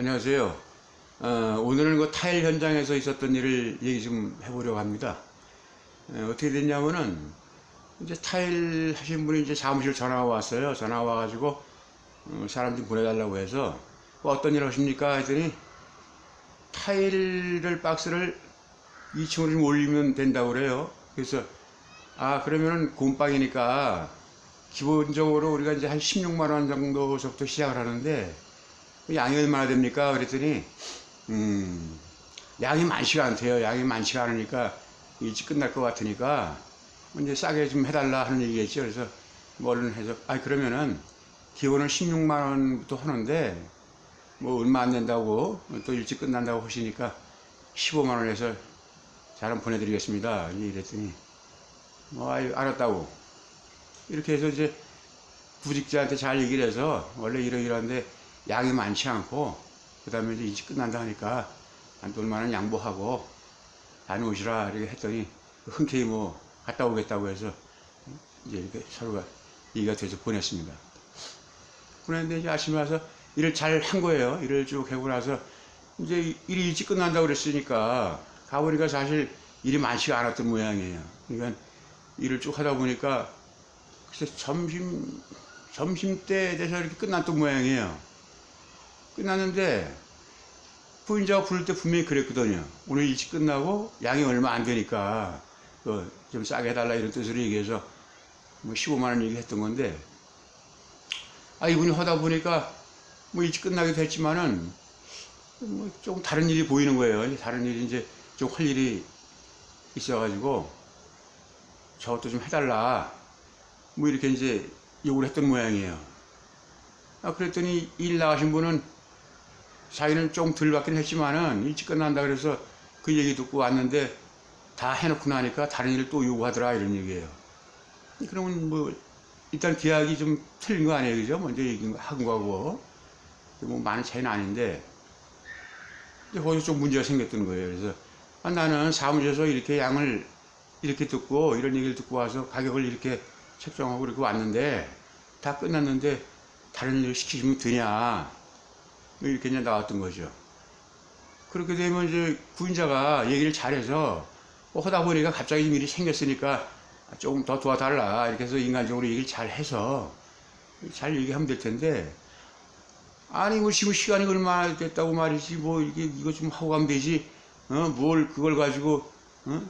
안녕하세요. 어, 오늘은 그 타일 현장에서 있었던 일을 얘기 좀 해보려고 합니다. 어, 어떻게 됐냐면은 이제 타일 하신 분이 이제 사무실 전화가 왔어요. 전화가 와가지고 어, 사람 좀 보내달라고 해서 뭐 어떤 일 하십니까? 했더니 타일을 박스를 2층으로 좀 올리면 된다고 그래요. 그래서 아 그러면은 곰빵이니까 기본적으로 우리가 이제 한 16만 원 정도서부터 시작을 하는데 양이 얼마나 됩니까? 그랬더니 음 양이 많지가 않대요. 양이 많지가 않으니까 일찍 끝날 것 같으니까 이제 싸게 좀 해달라 하는 얘기겠죠. 그래서 뭐 얼른 해서 아 그러면은 기본은 16만 원부터 하는데 뭐 얼마 안 된다고 또 일찍 끝난다고 하시니까 15만 원에서 잘한 보내드리겠습니다. 이랬더니 뭐 아유 알았다고 이렇게 해서 이제 부직자한테 잘 얘기를 해서 원래 이러이러한데 양이 많지 않고 그 다음에 이제 일찍 끝난다 하니까 한 얼마나 양보하고 다녀오시라 이렇게 했더니 흔쾌히 뭐 갔다 오겠다고 해서 이제 이렇게 서로가 얘기가 돼서 보냈습니다. 보냈는데 이제 아침에 와서 일을 잘 한 거예요. 일을 쭉 해고 나서 이제 일이 일찍 끝난다고 그랬으니까 가보니까 사실 일이 많지가 않았던 모양이에요. 그러니까 일을 쭉 하다 보니까 글쎄 점심 점심 때 돼서 이렇게 끝났던 모양이에요. 끝났는데 부인자가 부를 때 분명히 그랬거든요. 오늘 일찍 끝나고 양이 얼마 안 되니까 어, 좀 싸게 해달라 이런 뜻으로 얘기해서 뭐 15만 원 얘기했던 건데 아 이분이 하다 보니까 뭐 일찍 끝나게 됐지만은 뭐좀 다른 일이 보이는 거예요. 다른 일이 이제 좀 할 일이 있어가지고 저것도 좀 해달라 뭐 이렇게 이제 요구를 했던 모양이에요. 아 그랬더니 일 나가신 분은 자기는 좀덜 받긴 했지만은 일찍 끝난다 그래서 그 얘기 듣고 왔는데 다 해놓고 나니까 다른 일을 또 요구하더라 이런 얘기예요. 그러면 뭐 일단 계약이 좀 틀린 거 아니에요, 그죠? 먼저 얘기한 거하고 뭐 많은 차이는 아닌데 이제 거기서 좀 문제가 생겼던 거예요. 그래서 아, 나는 사무실에서 이렇게 양을 이렇게 듣고 이런 얘기를 듣고 와서 가격을 이렇게 책정하고 이렇게 왔는데 다 끝났는데 다른 일을 시키시면 되냐 뭐 이렇게 이제 나왔던 거죠. 그렇게 되면 이제 구인자가 얘기를 잘해서 뭐 하다 보니까 갑자기 좀 일이 생겼으니까 조금 더 도와달라 이렇게 해서 인간적으로 얘기를 잘해서 잘 얘기하면 될 텐데 아니 뭐 지금 시간이 얼마나 됐다고 말이지 뭐 이게 이거 좀 하고 가면 되지 어 뭘 그걸 가지고 어?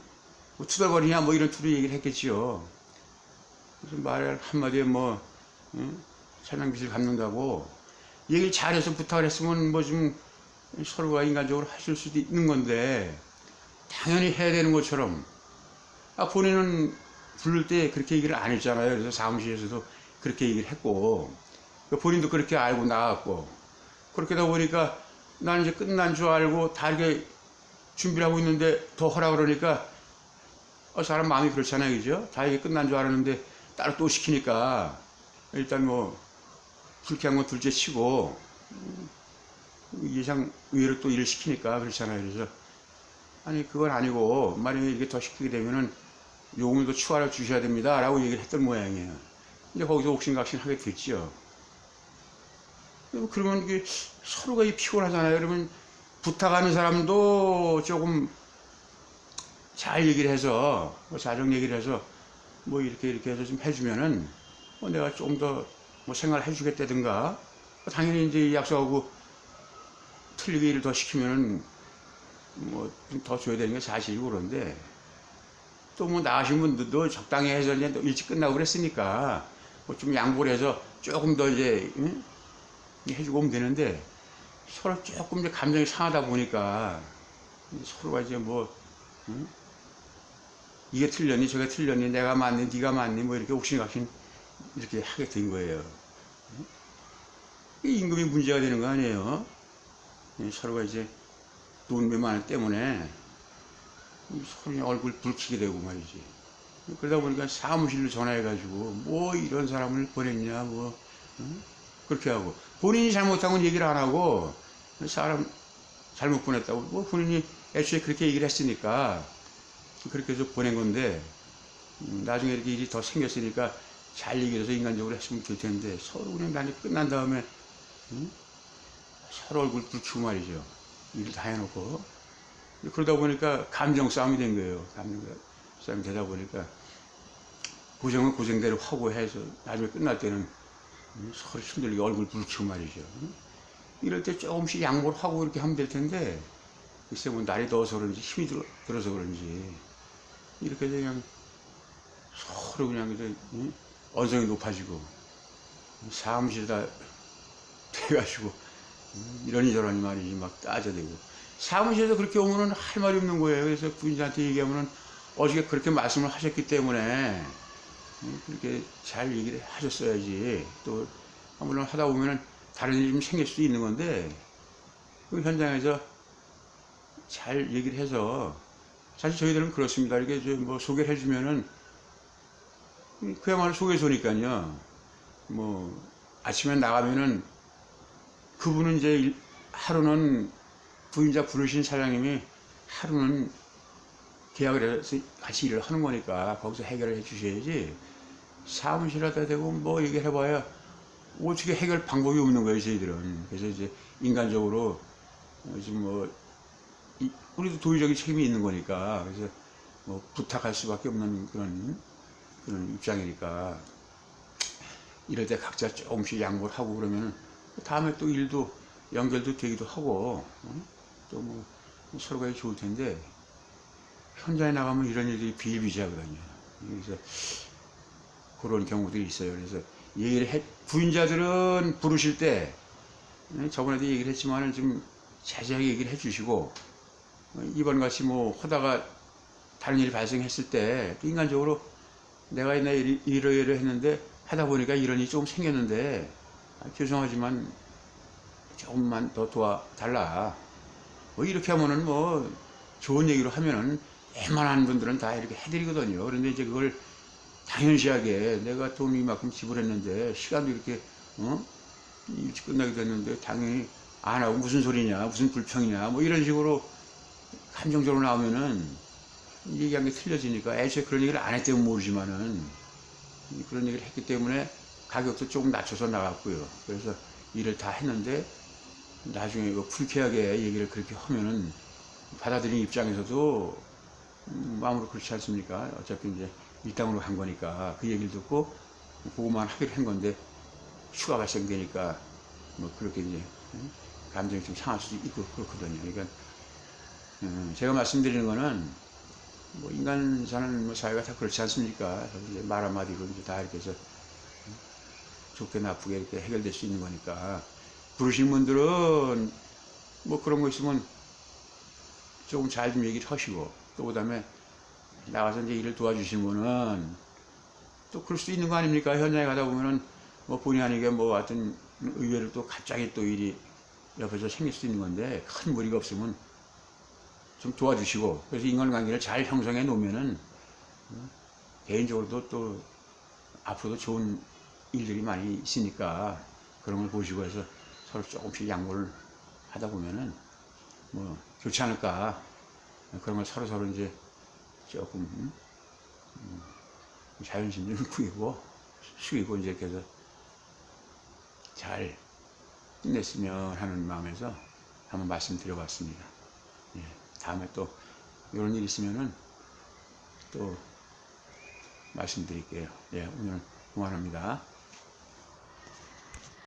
뭐 투덜거리냐 뭐 이런 투로 얘기를 했겠지요. 무슨 말 한마디에 뭐 응? 차량빚을 갚는다고 얘기를 잘해서 부탁을 했으면 뭐 좀 서로가 인간적으로 하실 수도 있는 건데 당연히 해야 되는 것처럼. 아 본인은 부를 때 그렇게 얘기를 안 했잖아요. 그래서 사무실에서도 그렇게 얘기를 했고. 그 본인도 그렇게 알고 나왔고. 그렇게 다 보니까 나는 이제 끝난 줄 알고 다 이렇게 준비를 하고 있는데 더 하라 그러니까 어, 사람 마음이 그렇잖아요, 그죠? 다 이게 끝난 줄 알았는데 따로 또 시키니까. 일단 뭐 불쾌한 건 둘째 치고 음, 예상 의외로 또 일을 시키니까 그렇잖아요. 그래서 아니 그건 아니고 만약에 이게 더 시키게 되면은 요금을 더 추가로 주셔야 됩니다라고 얘기를 했던 모양이에요. 이제 거기서 옥신각신 하게 됐죠. 그러면 이게 서로가 이 피곤하잖아요. 그러면 부탁하는 사람도 조금 잘 얘기를 해서 뭐 자정 얘기를 해서 뭐 이렇게 이렇게 해서 좀 해주면은 뭐 내가 좀더 뭐 생활을 해주겠다든가 당연히 이제 약속하고 틀리게 일을 더 시키면은 뭐좀더 줘야 되는 게 사실이고 그런데 또 뭐 나가신 분들도 적당히 해서 이제 일찍 끝나고 그랬으니까 뭐 좀 양보를 해서 조금 더 이제 응? 해주고 오면 되는데 서로 조금 이제 감정이 상하다 보니까 서로가 이제 뭐 응? 이게 틀렸니 저게 틀렸니 내가 맞니 네가 맞니 뭐 이렇게 옥신각신 이렇게 하게 된 거예요. 임금이 문제가 되는 거 아니에요? 서로가 이제 돈 몇만 원 때문에 서로 얼굴 붉히게 되고 말이지. 그러다 보니까 사무실로 전화해가지고 뭐 이런 사람을 보냈냐 뭐 응? 그렇게 하고 본인이 잘못한 건 얘기를 안 하고 사람 잘못 보냈다고 뭐 본인이 애초에 그렇게 얘기를 했으니까 그렇게 해서 보낸 건데 음, 나중에 이렇게 일이 더 생겼으니까 잘 얘기해서 인간적으로 했으면 좋을 텐데 서로 그냥 난이 끝난 다음에 응? 서로 얼굴 부추고 말이죠. 일을 다 해놓고. 그러다 보니까 감정 싸움이 된 거예요. 감정 싸움이 되다 보니까 고생은 고생대로 하고 해서 나중에 끝날 때는 서로 힘들게 얼굴 부추고 말이죠. 이럴 때 조금씩 양보를 하고 이렇게 하면 될 텐데 글쎄 뭐 날이 더워서 그런지 힘이 들어, 들어서 그런지 이렇게 그냥 서로 그냥 이제 응? 언성이 높아지고 사무실에다 돼가지고 저러니 말이지 막 따져대고 사무실에서 그렇게 오면은 할 말이 없는 거예요. 그래서 부인한테 얘기하면은 어저께 그렇게 말씀을 하셨기 때문에 응? 그렇게 잘 얘기를 하셨어야지 또 물론 하다 보면은 다른 일이 좀 생길 수도 있는 건데 그 현장에서 잘 얘기를 해서 사실 저희들은 그렇습니다. 이렇게 저뭐 소개를 해주면은 그야말로 소개소니까요. 뭐 아침에 나가면은 그분은 이제 일- 하루는 부인자 부르신 사장님이 하루는 계약을 해서 같이 일을 하는 거니까 거기서 해결을 해 주셔야지 사무실에다 대고 뭐 얘기를 해봐야 어떻게 해결 방법이 없는 거예요 저희들은 그래서 이제 인간적으로 어, 지금 뭐 이- 우리도 도의적인 책임이 있는 거니까 그래서 뭐 부탁할 수밖에 없는 그런 입장이니까 이럴 때 각자 조금씩 양보를 하고 그러면 다음에 또 일도 연결도 되기도 하고 또 뭐 서로가 좋을 텐데 현장에 나가면 이런 일들이 비일비재하거든요. 그래서 그런 경우들이 있어요. 그래서 얘기를 해, 부인자들은 부르실 때 예, 저번에도 얘기를 했지만은 좀 자세하게 얘기를 해주시고 어, 이번 같이 뭐 하다가 다른 일이 발생했을 때또 인간적으로 내가 이리- 이러이러 했는데 하다 보니까 이런 일이 좀 생겼는데 아, 죄송하지만 조금만 더 도와달라. 뭐 이렇게 하면은 뭐 좋은 얘기로 하면은 웬만한 분들은 다 이렇게 해드리거든요. 그런데 이제 그걸 당연시하게 내가 돈 이만큼 지불했는데 시간도 이렇게 어? 일찍 끝나게 됐는데 당연히 안 하고 무슨 소리냐 무슨 불평이냐 뭐 이런 식으로 감정적으로 나오면은 얘기한 게 틀려지니까 애초에 그런 얘기를 안 했다면 모르지만은 그런 얘기를 했기 때문에 가격도 조금 낮춰서 나갔고요. 그래서 일을 다 했는데 나중에 이거 불쾌하게 얘기를 그렇게 하면은 받아들인 입장에서도 음, 마음으로 그렇지 않습니까? 어차피 이제 일당으로 한 거니까 그 얘기를 듣고 그거만 하기로 한 건데 추가 발생되니까 뭐 그렇게 이제 음, 감정이 좀 상할 수도 있고 그렇거든요. 그러니까 음, 제가 말씀드리는 거는 뭐 인간 사는 뭐 사회가 다 그렇지 않습니까? 이제 말 한마디로 이제 다 이렇게 해서 음, 좋게 나쁘게 이렇게 해결될 수 있는 거니까 부르신 분들은 뭐 그런 거 있으면 조금 잘 좀 얘기를 하시고 또 그다음에 나가서 이제 일을 도와주신 분은 또 그럴 수도 있는 거 아닙니까? 현장에 가다 보면은 뭐 본의 아니게 뭐 하여튼 의외로 또 갑자기 또 일이 옆에서 생길 수도 있는 건데 큰 무리가 없으면 좀 도와주시고 그래서 인간관계를 잘 형성해 놓으면은 어, 개인적으로도 또 앞으로도 좋은 일들이 많이 있으니까 그런 걸 보시고 해서 서로 조금씩 양보를 하다 보면은 뭐 좋지 않을까 그런 걸 서로 서로 이제 조금 음, 음, 자존심 좀 구이고 숙이고 이제 해서 잘 끝냈으면 하는 마음에서 한번 말씀드려봤습니다. 예, 다음에 또 이런 일 있으면은 또 말씀드릴게요. 예, 오늘 그만합니다.